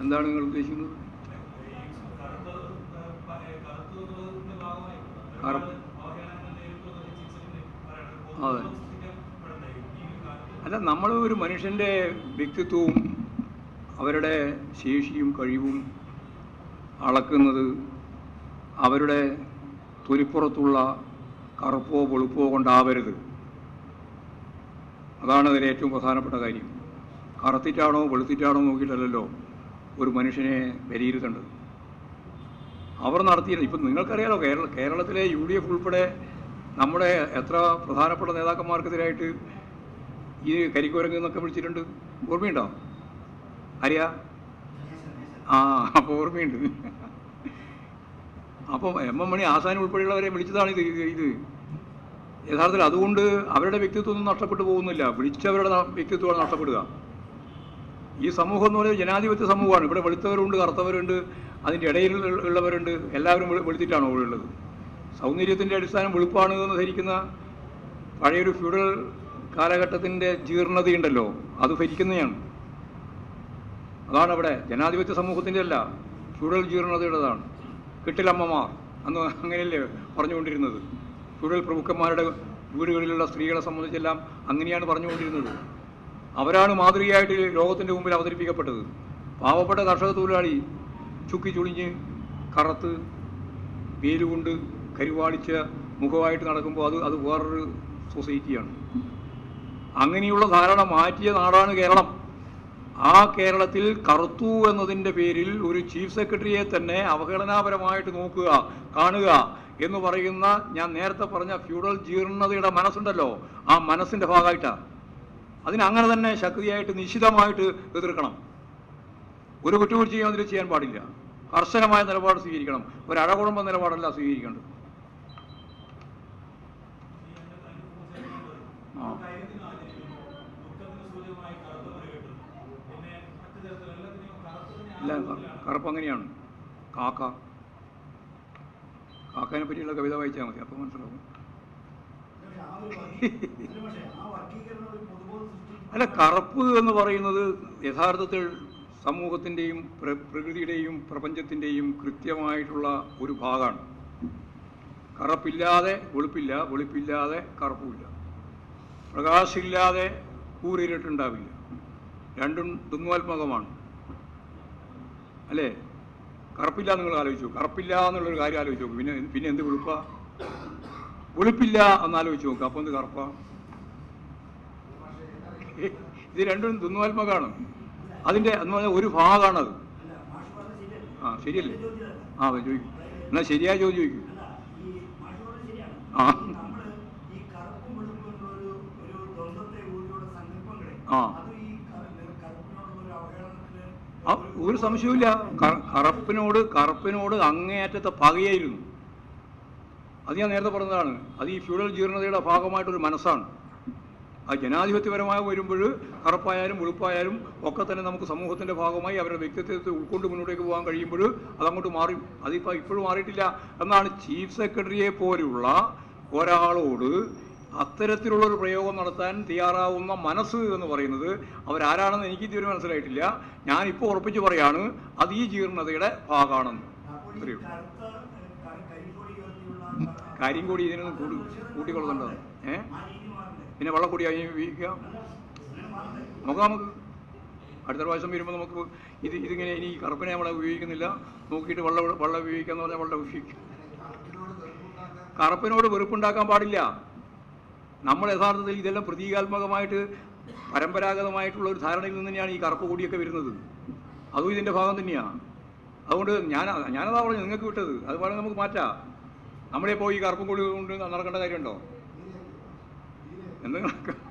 എന്താണ് നിങ്ങൾ ഉദ്ദേശിക്കുന്നത്? അതെ. അല്ല നമ്മൾ ഒരു മനുഷ്യന്റെ വ്യക്തിത്വവും അവരുടെ ശേഷിയും കഴിവും അളക്കുന്നത് അവരുടെ തൊലിപ്പുറത്തുള്ള കറുപ്പോ വെളുപ്പോ കൊണ്ടാവരുത്. അതാണ് അതിലെ ഏറ്റവും പ്രധാനപ്പെട്ട കാര്യം. കറുത്തിട്ടാണോ വെളുത്തിട്ടാണോ നോക്കിയിട്ടല്ലല്ലോ ഒരു മനുഷ്യനെ വിലയിരുത്തേണ്ടത്. അവർ നടത്തിയത് ഇപ്പം നിങ്ങൾക്കറിയാലോ കേരള കേരളത്തിലെ യു ഡി എഫ് ഉൾപ്പെടെ നമ്മുടെ എത്ര പ്രധാനപ്പെട്ട നേതാക്കന്മാർക്കെതിരായിട്ട് ഈ കരിക്കുരങ്ങ് എന്നൊക്കെ വിളിച്ചിട്ടുണ്ട്. ഓർമ്മയുണ്ടോ? അറിയാ ആ അപ്പോൾ ഓർമ്മയുണ്ട്. അപ്പോൾ എം എം മണി ആസാൻ ഉൾപ്പെടെയുള്ളവരെ വിളിച്ചതാണ് ഇത് ഇത്. യഥാർത്ഥത്തിൽ അതുകൊണ്ട് അവരുടെ വ്യക്തിത്വം ഒന്നും നഷ്ടപ്പെട്ടു പോകുന്നില്ല. വിളിച്ചവരുടെ വ്യക്തിത്വമാണ് നഷ്ടപ്പെടുക. ഈ സമൂഹം എന്ന് പറയുന്നത് ജനാധിപത്യ സമൂഹമാണ്. ഇവിടെ വെളുത്തവരുണ്ട് കറുത്തവരുണ്ട് അതിന്റെ ഇടയിൽ ഉള്ളവരുണ്ട്. എല്ലാവരും വെളുത്തിട്ടാണ് അവിടെ ഉള്ളത്. സൗന്ദര്യത്തിന്റെ അടിസ്ഥാനം വെളുപ്പാണ് എന്ന് ധരിക്കുന്ന പഴയൊരു ഫ്യൂഡൽ കാലഘട്ടത്തിന്റെ ജീർണതയുണ്ടല്ലോ. അത് ഭരിക്കുന്നതാണ്. അതാണ് അവിടെ ജനാധിപത്യ സമൂഹത്തിന്റെ അല്ല ഫ്യൂഡൽ ജീർണതയുടേതാണ്. കെട്ടിലമ്മമാർ അന്ന് അങ്ങനെയല്ലേ പറഞ്ഞുകൊണ്ടിരുന്നത്? ഫ്യൂഡൽ പ്രമുഖന്മാരുടെ വീടുകളിലുള്ള സ്ത്രീകളെ സംബന്ധിച്ചെല്ലാം അങ്ങനെയാണ് പറഞ്ഞുകൊണ്ടിരുന്നത്. അവരാണ് മാതൃകയായിട്ട് ലോകത്തിന്റെ മുമ്പിൽ അവതരിപ്പിക്കപ്പെട്ടത്. പാവപ്പെട്ട കർഷക തൊഴിലാളി ചുക്കി ചുളിഞ്ഞ് കറുത്ത് വേലുകൊണ്ട് കരുവാളിച്ച മുഖമായിട്ട് നടക്കുമ്പോൾ അത് അത് വേറൊരു സൊസൈറ്റിയാണ്. അങ്ങനെയുള്ള ധാരണ മാറ്റിയ നാടാണ് കേരളം. ആ കേരളത്തിൽ കറുത്തു എന്നതിന്റെ പേരിൽ ഒരു ചീഫ് സെക്രട്ടറിയെ തന്നെ അവഹേളനാപരമായിട്ട് നോക്കുക കാണുക എന്ന് പറയുന്ന ഞാൻ നേരത്തെ പറഞ്ഞ ഫ്യൂഡൽ ജീർണതയുടെ മനസ്സുണ്ടല്ലോ ആ മനസ്സിന്റെ ഭാഗമായിട്ടാണ് അതിനങ്ങനെ തന്നെ ശക്തിയായിട്ട് നിശ്ചിതമായിട്ട് എതിർക്കണം. ഒരു കുറ്റകൃത്യവും അതിൽ ചെയ്യാൻ പാടില്ല. കർശനമായ നിലപാട് സ്വീകരിക്കണം. ഒരു അഴകുഴമ്പ നിലപാടല്ല സ്വീകരിക്കേണ്ടത്. ഇല്ല കറുപ്പ് അങ്ങനെയാണ്. കാക്ക. കാക്കനെ പറ്റിയുള്ള കവിത വായിച്ചാൽ മതി അപ്പോൾ മനസ്സിലാവും. അല്ല കറുപ്പ് എന്ന് പറയുന്നത് യഥാർത്ഥത്തിൽ സമൂഹത്തിന്റെയും പ്ര- പ്രകൃതിയുടെയും പ്രപഞ്ചത്തിന്റെയും കൃത്യമായിട്ടുള്ള ഒരു ഭാഗമാണ്. കറുപ്പില്ലാതെ വെളുപ്പില്ല വെളുപ്പില്ലാതെ കറുപ്പുമില്ല. പ്രകാശമില്ലാതെ കൂരിരുട്ടുണ്ടാവില്ല രണ്ടും ദ്വന്ദ്വാത്മകമാണ് അല്ലേ? കറുപ്പില്ല നിങ്ങൾ ആലോചിച്ചു കറുപ്പില്ല എന്നുള്ളൊരു കാര്യം ആലോചിച്ച് നോക്കും. പിന്നെ പിന്നെ എന്ത് വെളുപ്പാ? വെളുപ്പില്ല എന്നാലോചിച്ച് നോക്കുക അപ്പോൾ എന്ത് കറുപ്പാ? ഇത് രണ്ടും ദ്വന്ദ്വാത്മകമാണ് അതിന്റെ എന്ന് പറഞ്ഞാൽ ഒരു ഭാഗമാണത് ആ ശരിയല്ലേ? ആ ചോദിക്കും. എന്നാൽ ശരിയായി ചോദ്യം ചോദിക്കും. ആ. ആ ആ, ഒരു സംശയവുമില്ല. ക- കറുപ്പിനോട് കറുപ്പിനോട് അങ്ങേയറ്റത്തെ പകയായിരുന്നു. അത് ഞാൻ നേരത്തെ പറഞ്ഞതാണ്. അത് ഈ ഫ്യൂഡൽ ജീർണതയുടെ ഭാഗമായിട്ടൊരു മനസ്സാണ്. ആ ജനാധിപത്യപരമായി വരുമ്പോൾ കറുപ്പായാലും വെളുപ്പായാലും ഒക്കെ തന്നെ നമുക്ക് സമൂഹത്തിന്റെ ഭാഗമായി അവരുടെ വ്യക്തിത്വത്തെ ഉൾക്കൊണ്ട് മുന്നോട്ടേക്ക് പോകാൻ കഴിയുമ്പോൾ അതങ്ങോട്ട് മാറി. അതിപ്പോൾ ഇപ്പോഴും മാറിയിട്ടില്ല. എന്നാണ് ചീഫ് സെക്രട്ടറിയെ പോലുള്ള ഒരാളോട് അത്തരത്തിലുള്ള ഒരു പ്രയോഗം നടത്താൻ തയ്യാറാവുന്ന മനസ്സ് എന്ന് പറയുന്നത് അവരാരാണെന്ന് എനിക്ക് ഇതുവരെ മനസ്സിലായിട്ടില്ല. ഞാനിപ്പോൾ ഉറപ്പിച്ച് പറയാണ് അത് ഈ ജീർണതയുടെ ഭാഗമാണെന്ന്. കാര്യം കൂടി ഇതിനൊന്നും കൂടി കൂട്ടിക്കൊള്ളുന്നുണ്ടോ ഏ? പിന്നെ വെള്ളക്കൂടി ഉപയോഗിക്കാം. നോക്കാം നമുക്ക് അടുത്ത പ്രാവശ്യം വരുമ്പോൾ നമുക്ക് ഇത് ഇതിങ്ങനെ ഇനി കറുപ്പിനെ നമ്മളെ ഉപയോഗിക്കുന്നില്ല. നോക്കിയിട്ട് വെള്ളം വെള്ളം ഉപയോഗിക്കാന്ന് പറഞ്ഞാൽ വെള്ളം ഉപയോഗിക്കും. കറുപ്പിനോട് വെറുപ്പുണ്ടാക്കാൻ പാടില്ല. നമ്മൾ യഥാർത്ഥത്തിൽ ഇതെല്ലാം പ്രതീകാത്മകമായിട്ട് പരമ്പരാഗതമായിട്ടുള്ള ഒരു ധാരണയിൽ നിന്ന് തന്നെയാണ് ഈ കറുപ്പ് കൂടിയൊക്കെ വരുന്നത്. അതും ഇതിന്റെ ഭാഗം തന്നെയാണ്. അതുകൊണ്ട് ഞാൻ ഞാനതാ പറഞ്ഞു നിങ്ങൾക്ക് വിട്ടത്. അത് വേണമെങ്കിൽ നമുക്ക് മാറ്റാം. നമ്മളെ പോയി ഈ കറുപ്പും കൂടി കൊണ്ട് നടക്കേണ്ട കാര്യമുണ്ടോ? എന്തെങ്കിലും